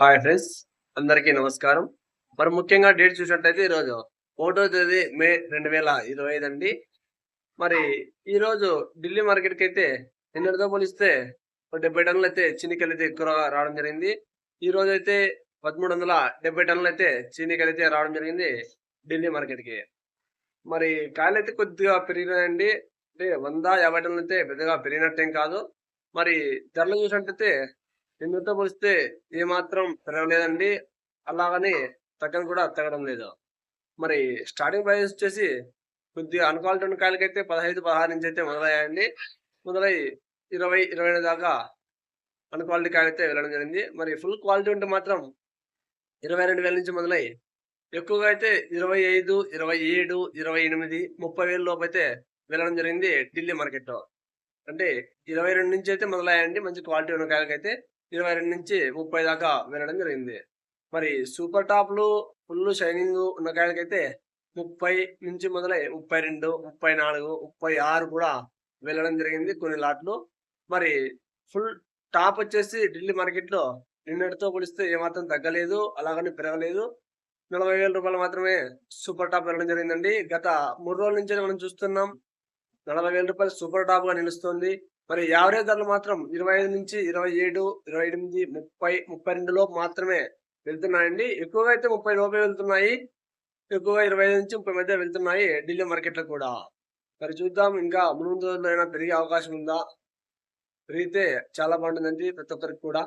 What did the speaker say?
Hi friends అందరికీ నమస్కారం. మరి ముఖ్యంగా డేట్ చూసినట్టయితే ఈరోజు ఒకటో తేదీ మే రెండు వేల ఇరవై ఐదు అండి. మరి ఈరోజు ఢిల్లీ మార్కెట్కి అయితే నిన్నటితో పోలిస్తే డెబ్బై టన్నులు అయితే చీనికలు అయితే ఎక్కువగా రావడం జరిగింది. ఈ రోజు అయితే పదమూడు వందల డెబ్బై టన్నులు అయితే చీనికలు అయితే రావడం జరిగింది ఢిల్లీ మార్కెట్కి. మరి కాయలు అయితే కొద్దిగా పెరిగినాయండి. అంటే వంద యాభై టన్నులు అయితే పెద్దగా పెరిగినట్టేం కాదు. మరి ధరలు చూసినట్టయితే నిన్నతో పోలిస్తే ఏమాత్రం పెరగలేదండి. అలాగని తగ్గని కూడా తగ్గడం లేదు. మరి స్టార్టింగ్ ప్రైస్ వచ్చేసి కొద్దిగా అనుకాలిటీ ఉన్న కాయలకైతే పదహైదు పదహారు నుంచి అయితే మొదలయ్యాయండి. మొదలై ఇరవై ఇరవై ఐదు దాకా అన్క్వాలిటీ కాయలు అయితే వెళ్ళడం జరిగింది. మరి ఫుల్ క్వాలిటీ ఉంటే మాత్రం ఇరవై రెండు వేల నుంచి మొదలై ఎక్కువగా అయితే ఇరవై ఐదు ఇరవై ఏడు ఇరవై ఎనిమిది ముప్పై వేల లోపు అయితే వెళ్ళడం జరిగింది ఢిల్లీ మార్కెట్లో. అంటే ఇరవై రెండు నుంచి అయితే మొదలయ్యాయండి. మంచి క్వాలిటీ ఉన్న కాయలకైతే ఇరవై రెండు నుంచి ముప్పై దాకా వెళ్ళడం జరిగింది. మరి సూపర్ టాప్లు ఫుల్ షైనింగ్ ఉన్న కాయలకైతే ముప్పై నుంచి మొదలై ముప్పై రెండు ముప్పై నాలుగు ముప్పై ఆరు కూడా వెళ్ళడం జరిగింది కొన్ని లాట్లు. మరి ఫుల్ టాప్ వచ్చేసి ఢిల్లీ మార్కెట్లో నిన్నటితో పోలిస్తే ఏమాత్రం తగ్గలేదు అలాగని పెరగలేదు. నలభై వేల రూపాయలు మాత్రమే సూపర్ టాప్ వెళ్ళడం జరిగిందండి. గత మూడు రోజుల నుంచి మనం చూస్తున్నాం. నలభై వేల రూపాయలు సూపర్ టాప్గా నిలుస్తుంది. మరి యావరేజ్ ధరలు మాత్రం ఇరవై ఐదు నుంచి ఇరవై ఏడు ఇరవై ఎనిమిది ముప్పై ముప్పై రెండు లోపు మాత్రమే వెళ్తున్నాయండి. ఎక్కువగా అయితే ముప్పై లోపే వెళ్తున్నాయి. ఎక్కువగా ఇరవై ఐదు నుంచి ముప్పై మధ్య వెళ్తున్నాయి ఢిల్లీ మార్కెట్లో కూడా. మరి చూద్దాం ఇంకా ముందు రోజుల్లో అయినా పెరిగే అవకాశం ఉందా? పెరిగితే చాలా బాగుంటుందండి ప్రతి ఒక్కరికి కూడా.